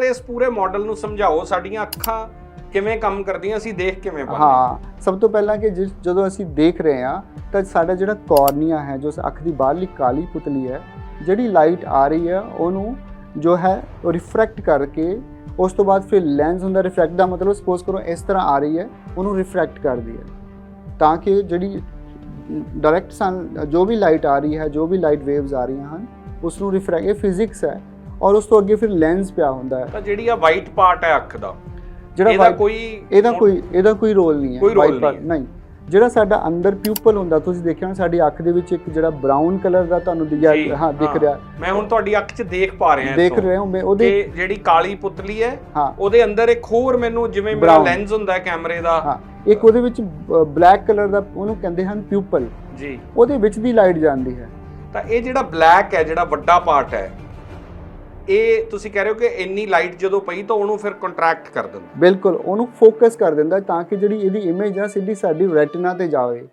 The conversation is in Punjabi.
ਸਰ ਇਸ ਪੂਰੇ ਮਾਡਲ ਨੂੰ ਸਮਝਾਓ, ਸਾਡੀਆਂ ਅੱਖਾਂ ਕਿਵੇਂ ਕੰਮ ਕਰਦੀਆਂ, ਅਸੀਂ ਦੇਖ ਕਿਵੇਂ ਪਾਉਂਦੇ ਹਾਂ। ਸਭ ਤੋਂ ਪਹਿਲਾਂ ਕਿ ਜਦੋਂ ਅਸੀਂ ਦੇਖ ਰਹੇ ਹਾਂ, ਤਾਂ ਸਾਡਾ ਜਿਹੜਾ ਕਾਰਨੀਆ ਹੈ, ਜੋ ਅੱਖ ਦੀ ਬਾਹਰਲੀ ਕਾਲੀ ਪੁਤਲੀ ਹੈ, ਜਿਹੜੀ ਲਾਈਟ ਆ ਰਹੀ ਹੈ, ਉਹਨੂੰ ਜੋ ਹੈ, ਉਹ ਰਿਫਰੈਕਟ ਕਰਕੇ, ਉਸ ਤੋਂ ਬਾਅਦ ਫਿਰ ਲੈਂਸ ਹੁੰਦਾ ਰਿਫਰੈਕਟ ਦਾ ਮਤਲਬ ਸਪੋਜ਼ ਕਰੋ ਇਸ ਤਰ੍ਹਾਂ ਆ ਰਹੀ ਹੈ, ਉਹਨੂੰ ਰਿਫਰੈਕਟ ਕਰਦੀ ਹੈ। ਤਾਂ ਕਿ ਜਿਹੜੀ ਡਾਇਰੈਕਟ ਸਨ ਜੋ ਵੀ ਲਾਈਟ ਆ ਰਹੀ ਹੈ, ਜੋ ਵੀ ਲਾਈਟ ਵੇਵਸ ਆ ਰਹੀਆਂ ਹਨ ਉਸ ਨੂੰ ਰਿਫਰੈਕਟ ਇਹ ਫਿਜ਼ਿਕਸ ਹੈ ਔਰ ਉਸ ਤੋਂ ਅੱਗੇ ਫਿਰ ਲੈਂਸ ਪਿਆ ਹੁੰਦਾ ਹੈ। ਤਾਂ ਜਿਹੜੀ ਆ ਵਾਈਟ ਪਾਰਟ ਹੈ ਅੱਖ ਦਾ ਜਿਹੜਾ ਇਹਦਾ ਕੋਈ ਇਹਦਾ ਕੋਈ ਇਹਦਾ ਕੋਈ ਰੋਲ ਨਹੀਂ ਹੈ। white part, ਨਹੀਂ ਜਿਹੜਾ ਸਾਡਾ ਅੰਦਰ ਪਿਊਪਲ ਹੁੰਦਾ ਤੁਸੀਂ ਦੇਖਿਆ ਹੋਣਾ ਸਾਡੀ ਅੱਖ ਦੇ ਵਿੱਚ ਇੱਕ ਜਿਹੜਾ ਬਰਾਊਨ ਕਲਰ ਦਾ ਤੁਹਾਨੂੰ ਦਿਖਿਆ ਹਾਂ ਦਿਖ ਰਿਹਾ। ਮੈਂ ਹੁਣ ਤੁਹਾਡੀ ਅੱਖ 'ਚ ਦੇਖ ਪਾ ਰਿਹਾ ਦੇਖ ਰਹੇ ਹੋ ਮੈਂ। ਉਹਦੇ ਜਿਹੜੀ ਕਾਲੀ ਪੁਤਲੀ ਹੈ ਉਹਦੇ ਅੰਦਰ ਇੱਕ ਹੋਰ ਮੈਨੂੰ ਜਿਵੇਂ ਮੇਰਾ। ਲੈਂਸ ਹੁੰਦਾ ਹੈ ਕੈਮਰੇ ਦਾ। ਇੱਕ ਉਹਦੇ ਵਿੱਚ ਬਲੈਕ ਕਲਰ ਦਾ ਉਹਨੂੰ ਕਹਿੰਦੇ ਹਨ ਪਿਊਪਲ ਜੀ। ਉਹਦੇ ਵਿੱਚ ਦੀ ਲਾਈਟ ਜਾਂਦੀ ਹੈ। ਤਾਂ ਇਹ ਜਿਹੜਾ ਬਲੈਕ ਹੈ ਜਿਹੜਾ ਵੱਡਾ ਪਾਰਟ ਹੈ ਇਹ ਤੁਸੀਂ ਕਹਿ ਰਹੇ ਹੋ ਕਿ ਇੰਨੀ ਲਾਈਟ ਜਦੋਂ ਪਈ ਤਾਂ ਉਹਨੂੰ ਫਿਰ ਕੰਟਰੈਕਟ ਕਰ ਦਿੰਦਾ। ਬਿਲਕੁਲ, ਉਹਨੂੰ ਫੋਕਸ ਕਰ ਦਿੰਦਾ ਤਾਂ ਕਿ ਜਿਹੜੀ ਇਹਦੀ ਇਮੇਜ ਆ ਸਿੱਧੀ ਸਾਡੀ ਰੈਟੀਨਾ ਤੇ ਜਾਵੇ।